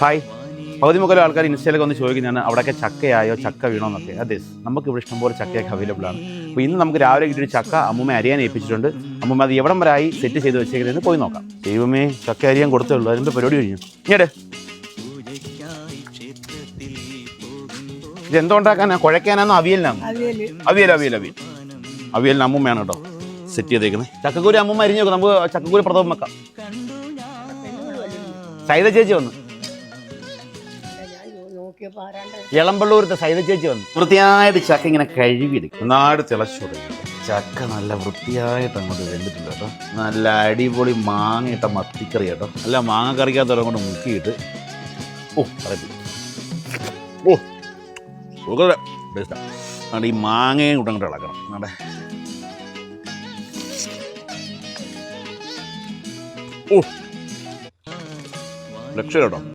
Hi പകുതി മുക്കാലും ആൾക്കാർ ഇൻസ്റ്റയിലൊക്കെ ഒന്ന് ചോദിക്കുന്നതാണ് അവിടെയൊക്കെ ചക്കയായോ? ചക്ക വീണോ എന്നൊക്കെ അതെ നമുക്ക് ഇവിടെ ഇഷ്ടംപോലെ ചക്കയൊക്കെ അവൈലബിൾ ആണ്. അപ്പോൾ ഇന്ന് നമുക്ക് രാവിലെ കിട്ടിയൊരു ചക്ക അമ്മൂമ്മ അരിയാൻ ഏൽപ്പിച്ചിട്ടുണ്ട്. അമ്മൂമ്മ അത് എവിടം വരെ ആയി സെറ്റ് ചെയ്ത് വെച്ചേക്കുന്നത് പോയി നോക്കാം. ദൈവമേ ചക്ക അരിയാൻ കൊടുത്തേ ഉള്ളൂ അതിന്റെ പരിപാടി കഴിഞ്ഞു? ഇങ്ങോട്ട് ഇതെന്തോ ഉണ്ടാക്കാനാ കുഴക്കാനാണോ അവിയലിനാണോ അവിയൽ. അവിയൽ അവിയൽ അവിയൽ. അവിയലിന് അമ്മൂമ്മയാണ് കേട്ടോ സെറ്റ് ചെയ്തേക്കുന്നത് ചക്കക്കൂരി അമ്മൂമ്മ അരിഞ്ഞു നോക്കാം നമുക്ക് ചക്കക്കൂരി പ്രഥമം വെക്കാം. സൈത ചേച്ചി വന്നു. ഞാൻ നോക്കിയപ്പോ ആരാണ്ട് ഇളമ്പള്ളൂരത്തെ സൈത ചേച്ചി വന്നു. വൃത്തിയായിട്ട് ചക്ക ഇങ്ങനെ കഴുകിയെടുക്കും. നാട് തിളച്ചു തുടങ്ങി ചക്ക നല്ല വൃത്തിയായിട്ട് അങ്ങോട്ട് വെന്തിട്ടുണ്ട് കേട്ടോ. നല്ല അടിപൊളി മാങ്ങയിട്ട മത്തിക്കറി കേട്ടോ. നല്ല മാങ്ങ കറിക്കകത്ത് കൊണ്ട് മുക്കിയിട്ട്. ഓ അറിയില്ല ഓ സുഖം ടേസ്റ്റാ അതുകൊണ്ട് ഈ മാങ്ങയും കൂടെ അങ്ങോട്ട് ഇളക്കണം. നമ്മുടെ ഓ. രക്ഷ കേട്ടോ.